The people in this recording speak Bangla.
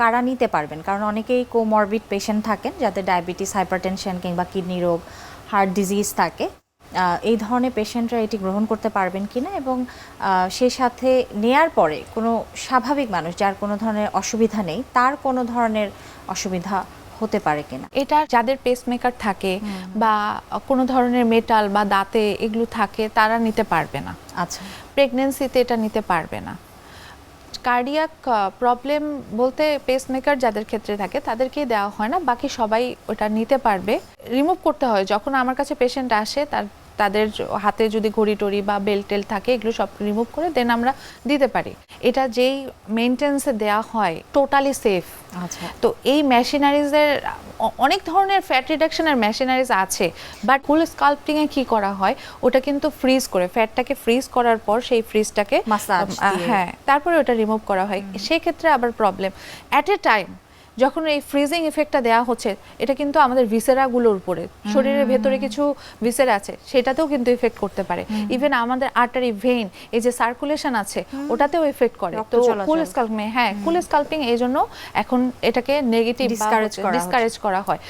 কারা নিতে পারবেন? কারণ অনেকেই কোমরবিড পেশেন্ট থাকেন যাদের ডায়াবেটিস হাইপারটেনশন কিংবা কিডনি রোগ হার্ট ডিজিজ থাকে। এই ধরনের পেশেন্টরা এটি গ্রহণ করতে পারবেন কিনা এবং সেই সাথে নেয়ার পরে কোনো স্বাভাবিক মানুষ যার কোনো ধরনের অসুবিধা নেই তার কোনো ধরনের অসুবিধা হতে পারে কিনা? এটা যাদের পেসমেকার থাকে বা কোনো ধরনের মেটাল বা দাঁতে এগুলো থাকে তারা নিতে পারবে না। আচ্ছা। প্রেগনেন্সিতে এটা নিতে পারবে না। কার্ডিয়াক প্রবলেম বলতে পেসমেকার যাদের ক্ষেত্রে থাকে তাদেরকেই দেওয়া হয় না বাকি সবাই ওটা নিতে পারবে। রিমুভ করতে হয় যখন আমার কাছে পেশেন্ট আসে তার তাদের হাতে যদি ঘড়ি টড়ি বা বেল টেল থাকে এগুলো সব রিমুভ করে দেন আমরা দিতে পারি। এটা যেই মেনটেন্সে দেওয়া হয় টোটালি সেফ আচ্ছা। তো এই মেশিনারিজের অনেক ধরনের ফ্যাট রিডাকশনের মেশিনারিজ আছে বাট ফুল স্কাল্পটিংয়ে কি করা হয় ওটা কিন্তু ফ্রিজ করে ফ্যাটটাকে ফ্রিজ করার পর সেই ফ্রিজটাকে মাসাজ হ্যাঁ তারপরে ওটা রিমুভ করা হয়। সেক্ষেত্রে আবার প্রবলেম অ্যাট এ টাইম যখন এই ফ্রিজিং ইফেক্টটা দেওয়া হচ্ছে এটা কিন্তু আমাদের ভিসেরাগুলোর উপরে শরীরের ভেতরে কিছু ভিসেরা আছে সেটাতেও কিন্তু ইফেক্ট করতে পারে। ইভেন আমাদের আর্টারি ভেইন এই যে সার্কুলেশন আছে ওটাতেও এফেক্ট করে। তো কুল স্কাল্পিং হ্যাঁ কুল স্কাল্পিং এই জন্য এখন এটাকে নেগেটিভ ডিসকারেজ করা হয়।